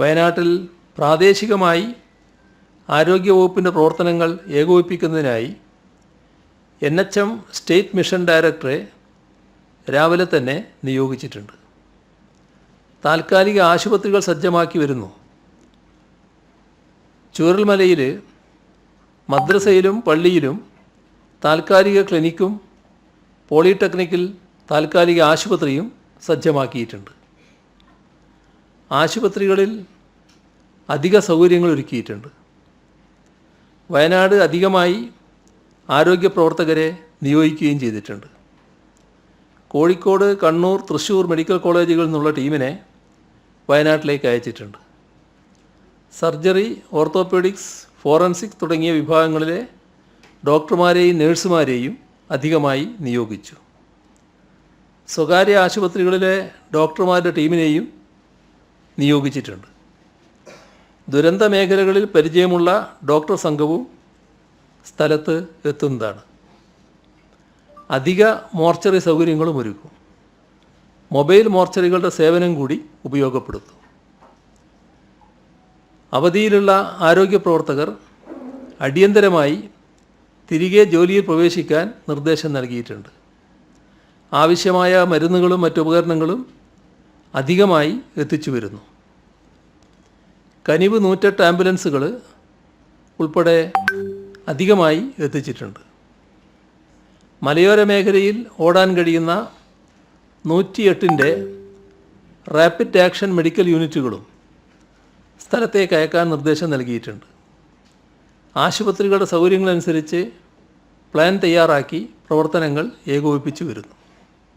വയനാട്ടിൽ പ്രാദേശികമായി ആരോഗ്യവകുപ്പിന്റെ പ്രവർത്തനങ്ങൾ ഏകോപിപ്പിക്കുന്നതിനായി N H M state mission ഡയറക്ടറെ രാവിലെ തന്നെ നിയോഗിച്ചിട്ടുണ്ട്. താൽക്കാലിക ആശുപത്രികൾ സജ്ജമാക്കി വരുന്നു. ചൂരൽമലയിൽ മദ്രസയിലും പള്ളിയിലും താൽക്കാലിക ക്ലിനിക്കും പോളിടെക്നിക്കിൽ താൽക്കാലിക ആശുപത്രിയും സജ്ജമാക്കിയിട്ടുണ്ട്. ആശുപത്രികളിൽ അധിക സൗകര്യങ്ങൾ ഒരുക്കിയിട്ടുണ്ട്. വയനാട് അധികമായി ആരോഗ്യ പ്രവർത്തകരെ നിയോഗിക്കുകയും ചെയ്തിട്ടുണ്ട്. കോഴിക്കോട് കണ്ണൂർ തൃശ്ശൂർ മെഡിക്കൽ കോളേജുകളിൽ നിന്നുള്ള ടീമിനെ വയനാട്ടിലേക്ക് അയച്ചിട്ടുണ്ട്. സർജറി ഓർത്തോപീഡിക്സ് ഫോറൻസിക് തുടങ്ങിയ വിഭാഗങ്ങളിലെ ഡോക്ടർമാരെയും നേഴ്സുമാരെയും അധികമായി നിയോഗിച്ചു. സ്വകാര്യ ആശുപത്രികളിലെ ഡോക്ടർമാരുടെ ടീമിനെയും നിയോഗിച്ചിട്ടുണ്ട്. ദുരന്ത മേഖലകളിൽ പരിചയമുള്ള ഡോക്ടർ സംഘവും സ്ഥലത്ത് എത്തുന്നതാണ്. അധിക മോർച്ചറി സൗകര്യങ്ങളും ഒരുക്കും. മൊബൈൽ മോർച്ചറികളുടെ സേവനം കൂടി ഉപയോഗപ്പെടുത്തും. അവധിയിലുള്ള ആരോഗ്യ പ്രവർത്തകർ അടിയന്തരമായി തിരികെ ജോലിയിൽ പ്രവേശിക്കാൻ നിർദ്ദേശം നൽകിയിട്ടുണ്ട്. ആവശ്യമായ മരുന്നുകളും മറ്റുപകരണങ്ങളും അധികമായി എത്തിച്ചു വരുന്നു. കനിവ് നൂറ്റെട്ട് ആംബുലൻസുകൾ ഉൾപ്പെടെ അധികമായി എത്തിച്ചിട്ടുണ്ട്. മലയോര മേഖലയിൽ ഓടാൻ കഴിയുന്ന നൂറ്റിയെട്ടിന്റെ റാപ്പിഡ് ആക്ഷൻ മെഡിക്കൽ യൂണിറ്റുകളും സ്ഥലത്തേക്ക് അയക്കാൻ നിർദ്ദേശം നൽകിയിട്ടുണ്ട്. ആശുപത്രികളുടെ സൗകര്യങ്ങളനുസരിച്ച് പ്ലാൻ തയ്യാറാക്കി പ്രവർത്തനങ്ങൾ ഏകോപിപ്പിച്ചു വരുന്നു.